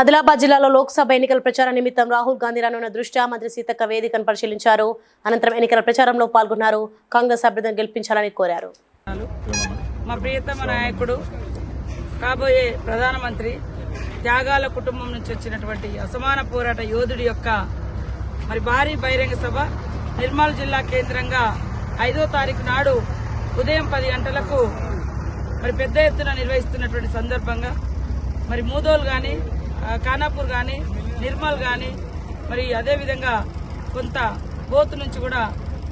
ఆదిలాబాద్ జిల్లాలో లోక్సభ ఎన్నికల ప్రచార నిమిత్తం రాహుల్ గాంధీ రానున్న దృష్ట్యా మంత్రి సీతక్క వేదికను పరిశీలించారు. అనంతరం ఎన్నికల ప్రచారంలో పాల్గొన్నారు. కాంగ్రెస్ అభ్యర్థిని గెలిపించాలని కోరారు. మా ప్రియతమ నాయకుడు కాబోయే ప్రధానమంత్రి త్యాగాల కుటుంబం నుంచి వచ్చినటువంటి అసమాన పోరాట యోధుడి యొక్క మరి భారీ బహిరంగ సభ నిర్మల్ జిల్లా కేంద్రంగా ఐదో తారీఖు నాడు ఉదయం పది గంటలకు మరి పెద్ద ఎత్తున నిర్వహిస్తున్నటువంటి సందర్భంగా మరి మూదోలు కానీ ఖానాపూర్ కానీ నిర్మల్ కానీ మరి అదేవిధంగా కొంత బోతు నుంచి కూడా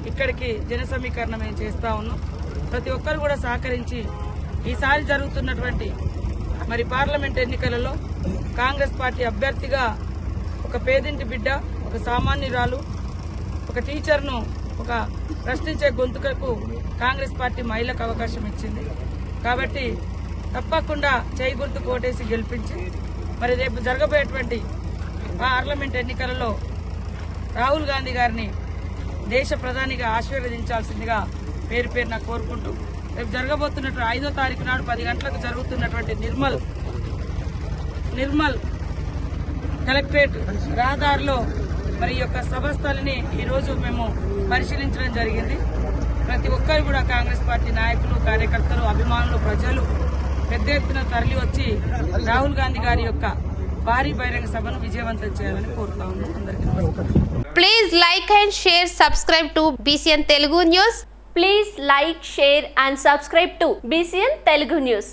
ఇక్కడికి జన సమీకరణ మేము చేస్తూ ఉన్నాం. ప్రతి ఒక్కరు కూడా సహకరించి ఈసారి జరుగుతున్నటువంటి మరి పార్లమెంట్ ఎన్నికలలో కాంగ్రెస్ పార్టీ అభ్యర్థిగా ఒక పేదింటి బిడ్డ ఒక సామాన్యురాలు ఒక టీచర్ను ఒక ప్రశ్నించే గొంతుకకు కాంగ్రెస్ పార్టీ మహిళకు అవకాశం ఇచ్చింది. కాబట్టి తప్పకుండా చేయి గుర్తు కోటేసి గెలిపించి మరి రేపు జరగబోయేటువంటి పార్లమెంట్ ఎన్నికలలో రాహుల్ గాంధీ గారిని దేశ ప్రధానిగా ఆశీర్వదించాల్సిందిగా పేరు పేరున కోరుకుంటూ రేపు జరగబోతున్నటువంటి ఐదో తారీఖు నాడు పది గంటలకు జరుగుతున్నటువంటి నిర్మల్ నిర్మల్ కలెక్టరేట్ రహదారిలో మరి యొక్క సభస్థలిని ఈరోజు మేము పరిశీలించడం జరిగింది. ప్రతి ఒక్కరు కూడా కాంగ్రెస్ పార్టీ నాయకులు కార్యకర్తలు అభిమానులు ప్రజలు పెద్ద ఎత్తున తరలి వచ్చి రాహుల్ గాంధీ గారి యొక్క భారీ బహిరంగ సభను విజయవంతం చేయాలని కోరుతా ఉన్నాం. Please like and share subscribe to BCN Telugu news please like share and subscribe to BCN Telugu news